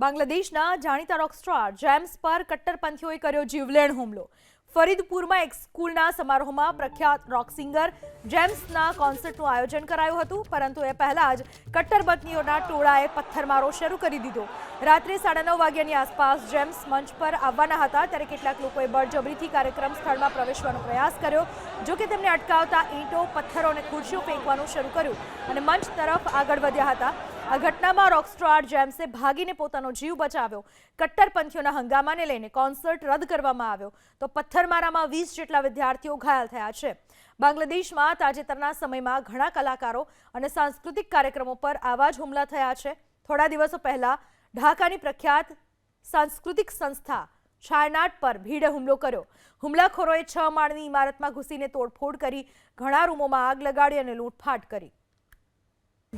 બાંગ્લાદેશના જાણીતા Rockstar James પર કટ્ટરપંથીઓએ કર્યો જીવલેણ હુમલો. ફરીદપુરમાં એક સ્કૂલના સમારોહમાં પ્રખ્યાત રોક સિંગર જેમ્સના કોન્સર્ટનું આયોજન કરાયું હતું, પરંતુ એ પહેલા જ કટ્ટરપંથીઓના ટોળાએ પથ્થરમારો શરૂ કરી દીધો. રાત્રે સાડા નવ વાગ્યાની આસપાસ જેમ્સ મંચ પર આવવાના હતા, ત્યારે કેટલાક લોકોએ બળજબરીથી કાર્યક્રમ સ્થળમાં પ્રવેશવાનો પ્રયાસ કર્યો, જો કે તેમને અટકાવતા ઈંટો, પથ્થરો અને ખુરશીઓ ફેંકવાનું શરૂ કર્યું અને મંચ તરફ આગળ વધ્યા હતા. આ ઘટનામાં રોકસ્ટાર જેમ્સે ભાગીને પોતાનો જીવ બચાવ્યો. કટ્ટરપંથીઓના હંગામાને લઈને કોન્સર્ટ રદ કરવામાં આવ્યો. તો પથ્થરમારામાં વીસ જેટલા વિદ્યાર્થીઓ ઘાયલ થયા છે. બાંગ્લાદેશમાં તાજેતરના સમયમાં ઘણા કલાકારો અને સાંસ્કૃતિક કાર્યક્રમો પર આવા જ હુમલા થયા છે. થોડા દિવસો પહેલા ઢાકાની પ્રખ્યાત સાંસ્કૃતિક સંસ્થા છાયનાટ પર ભીડે હુમલો કર્યો. હુમલાખોરોએ છ માળની ઇમારતમાં ઘૂસીને તોડફોડ કરી ઘણા રૂમોમાં આગ લગાડી અને લૂંટફાટ કરી.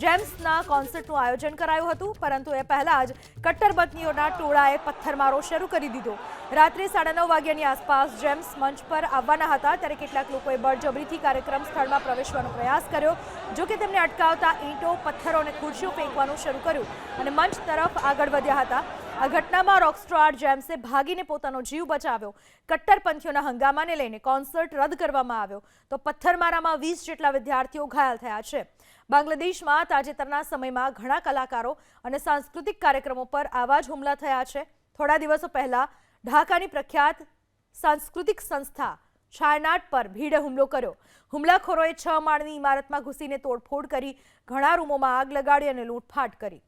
જેમ્સના કોન્સર્ટનું આયોજન કરાયું હતું, પરંતુ એ પહેલાં જ કટ્ટરપંથીઓના ટોળાએ પથ્થરમારો શરૂ કરી દીધો. રાત્રે સાડા નવ વાગ્યાની આસપાસ જેમ્સ મંચ પર આવવાના હતા, ત્યારે કેટલાક લોકોએ બળજબરીથી કાર્યક્રમ સ્થળમાં પ્રવેશવાનો પ્રયાસ કર્યો, જો કે તેમને અટકાવતા ઈંટો, પથ્થરો અને ખુરશીઓ ફેંકવાનું શરૂ કર્યું અને મંચ તરફ આગળ વધ્યા હતા. આ ઘટનામાં રોકસ્ટાર જેમ્સે ભાગીને પોતાનો જીવ બચાવ્યો. કટ્ટરપંથીઓના હંગામાને લઈને કોન્સર્ટ રદ કરવામાં આવ્યો. તો પથ્થરમારામાં વીસ જેટલા વિદ્યાર્થીઓ ઘાયલ થયા છે. બાંગ્લાદેશમાં તાજેતરના સમયમાં ઘણા કલાકારો અને સાંસ્કૃતિક કાર્યક્રમો પર આવા જ હુમલા થયા છે. થોડા દિવસો પહેલા ઢાકાની પ્રખ્યાત સાંસ્કૃતિક સંસ્થા છાયનાટ પર ભીડે હુમલો કર્યો. હુમલાખોરોએ છ માળની ઇમારતમાં ઘૂસીને તોડફોડ કરી ઘણા રૂમોમાં આગ લગાડી અને લૂંટફાટ કરી.